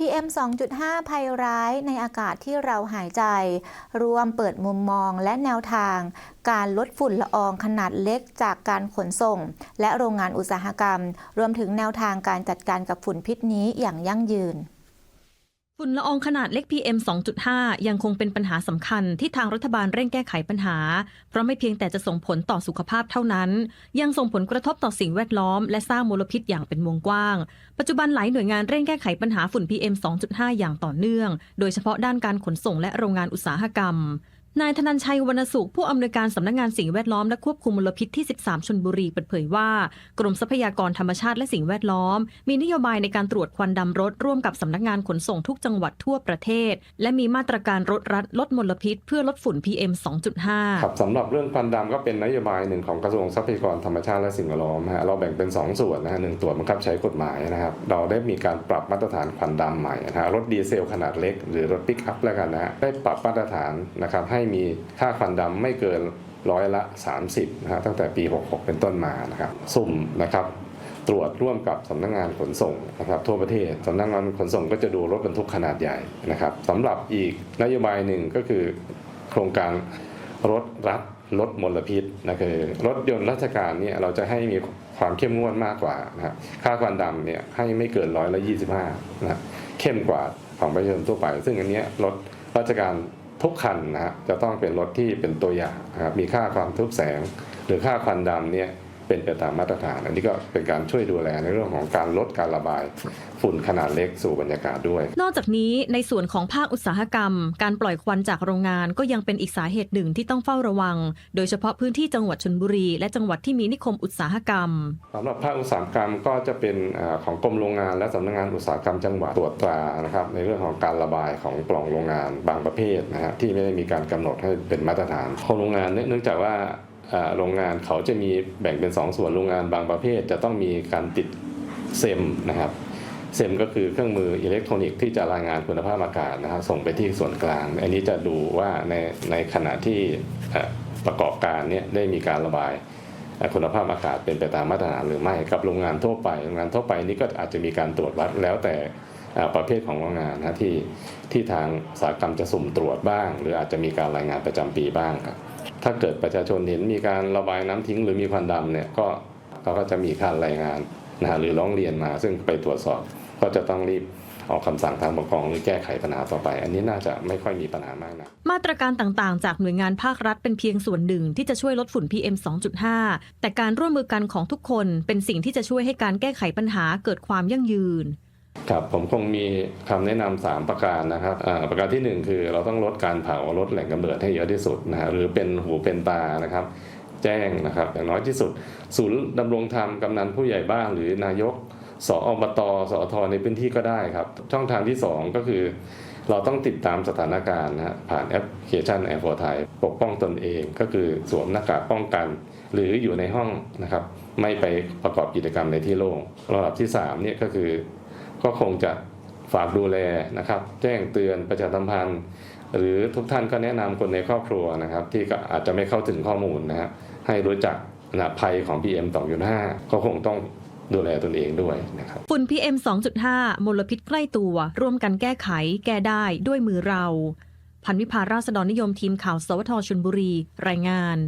PM 2.5 ภัยร้ายในอากาศที่เราหายใจ รวมเปิดมุมมองและแนวทาง การลดฝุ่นละอองขนาดเล็กจากการขนส่ง และโรงงานอุตสาหกรรม รวมถึงแนวทางการจัดการกับฝุ่นพิษนี้อย่างยั่งยืน ฝุ่นละอองขนาดเล็ก PM 2.5 ยังคงเป็นปัญหาสำคัญที่ทางรัฐบาลเร่งแก้ไขปัญหา เพราะไม่เพียงแต่จะส่งผลต่อสุขภาพเท่านั้น ยังส่งผลกระทบต่อสิ่งแวดล้อม และสร้างมลพิษอย่างเป็นวงกว้าง ปัจจุบันหลายหน่วยงานเร่งแก้ไขปัญหาฝุ่น PM 2.5 อย่างต่อเนื่อง โดยเฉพาะด้านการขนส่งและโรงงานอุตสาหกรรม นายธนันชัยวรรณสุขผู้อำนวยการสำนักงานสิ่งแวดล้อมและควบคุมมลพิษที่ 13 ชนบุรีเปิดเผยว่า กรมทรัพยากรธรรมชาติและสิ่งแวดล้อม มีนโยบายในการตรวจควันดำรถ ร่วมกับสำนักงานขนส่งทุกจังหวัดทั่วประเทศ และมีมาตรการรถรัดลดมลพิษ เพื่อลดฝุ่น PM 2.5 ครับสำหรับเรื่องควันดำก็เป็นนโยบายหนึ่งของกระทรวงทรัพยากรธรรมชาติและสิ่งแวดล้อมนะฮะเราแบ่งเป็น 2 ส่วนนะฮะหนึ่งตรวจบังคับใช้กฎหมายนะครับเราได้มีการปรับมาตรฐานควันดำใหม่นะฮะรถดีเซลขนาดเล็กหรือรถปิกอัพแล้วกันนะฮะได้ปรับมาตรฐานนะครับให้มีค่าควันดำไม่เกินร้อยละ 30นะฮะตั้งแต่ปี 66 เป็นต้นมานะครับสุ่มนะครับตรวจร่วมกับสำนักงานขนส่งนะครับทั่วประเทศสำนักงานขนส่งก็จะดูรถบรรทุกขนาดใหญ่นะครับสำหรับอีกนโยบายหนึ่งก็คือโครงการรถรัดลดมลพิษนะคือรถยนต์ราชการเนี่ยเราจะให้มีความเข้มงวดมากกว่านะครับค่าควันดำเนี่ยให้ไม่เกินร้อยละยี่สิบห้านะเข้มกว่าของประชาชนทั่วไป ซึ่งอันนี้รถราชการ ทุกคันนะจะต้องเป็นรถที่เป็นตัวอย่างมีค่าความทึบแสง หรือค่าควันดำเนี่ย เป็นไปตามมาตรฐาน อันนี้ก็เป็นการช่วยดูแลในเรื่องของการลดการระบายฝุ่นขนาดเล็กสู่บรรยากาศด้วย นอกจากนี้ในส่วนของภาคอุตสาหกรรม การปล่อยควันจากโรงงานก็ยังเป็นอีกสาเหตุหนึ่งที่ต้องเฝ้าระวัง โดยเฉพาะพื้นที่จังหวัดชนบุรี และจังหวัดที่มีนิคมอุตสาหกรรมสำหรับภาคอุตสาหกรรมก็จะเป็นเอ่อของกรมโรงงาน และสำนักงานอุตสาหกรรมจังหวัดตรวจตรานะครับในเรื่องของการระบายของปล่องโรงงานบางประเภทนะฮะที่ไม่ได้มีการกำหนดให้เป็นมาตรฐานของโรงงานเนื่องเนื่องจากว่าเอ่อ โรงงานเขาจะมีแบ่งเป็นสองส่วนโรงงานบางประเภท จะต้องมีการติดเซมนะครับเซมก็คือเครื่องมืออิเล็กทรอนิกส์ที่จะรายงานคุณภาพอากาศนะครับส่งไปที่ส่วนกลาง อันนี้จะดูว่าในในขณะที่ประกอบการเนี่ยได้มีการระบายคุณภาพอากาศเป็นไปตามมาตรฐานหรือไม่กับโรงงานทั่วไปโรงงานทั่วไปนี่ก็อาจจะมีการตรวจวัดแล้วแต่ประเภทของโรงงานนะที่ที่ทางสาหกรรมจะสุ่มตรวจบ้าง หรืออาจจะมีการรายงานประจำปีบ้างครับ ถ้าเกิดประชาชนเห็นมีการระบายน้ำทิ้งหรือมีควันดำเนี่ยก็เขาก็จะมีการรายงานนะฮะหรือร้องเรียนมา ซึ่งไปตรวจสอบก็จะต้องรีบออกคำสั่งทางปกครองหรือแก้ไขปัญหาต่อไป อันนี้น่าจะไม่ค่อยมีปัญหามากนะมาตรการต่างๆ จากหน่วยงานภาครัฐเป็นเพียงส่วนหนึ่งที่จะช่วยลดฝุ่น PM 2.5 แต่การร่วมมือกันของทุกคนเป็นสิ่งที่จะช่วยให้การแก้ไขปัญหาเกิดความยั่งยืน ครับผมคงมีคำแนะนำสามประการนะครับประการที่หนึ่งคือเราต้องลดการเผาลดแหล่งกำเนิดให้เยอะที่สุดนะฮะหรือเป็นหูเป็นตานะครับ แจ้งนะครับอย่างน้อยที่สุด ศูนย์ดำรงธรรมกำนันผู้ใหญ่บ้านหรือนายกสอบตสอทในพื้นที่ก็ได้ครับ ช่องทางที่สองก็คือ เราต้องติดตามสถานการณ์นะฮะผ่านแอปพลิเคชันแอร์โฟไทยปกป้องตนเองก็คือสวมหน้ากากป้องกัน หรืออยู่ในห้องนะครับไม่ไปประกอบกิจกรรมในที่โล่งระดับที่สามเนี่ยก็คือ ก็คงจะฝากดูแลนะครับ แจ้งเตือนประชาสัมพันธ์ หรือทุกท่านก็แนะนำคนในครอบครัวนะครับ ที่อาจจะไม่เข้าถึงข้อมูลนะฮะให้รู้จักนะภัยของ PM 2.5 ก็คงต้องดูแลตนเองด้วยนะครับฝุ่น PM 2.5 มลพิษใกล้ตัว ร่วมกันแก้ไข แก้ได้ด้วยมือเรา พันวิภาราษฎรนิยมทีมข่าวสวทชนบุรี รายงาน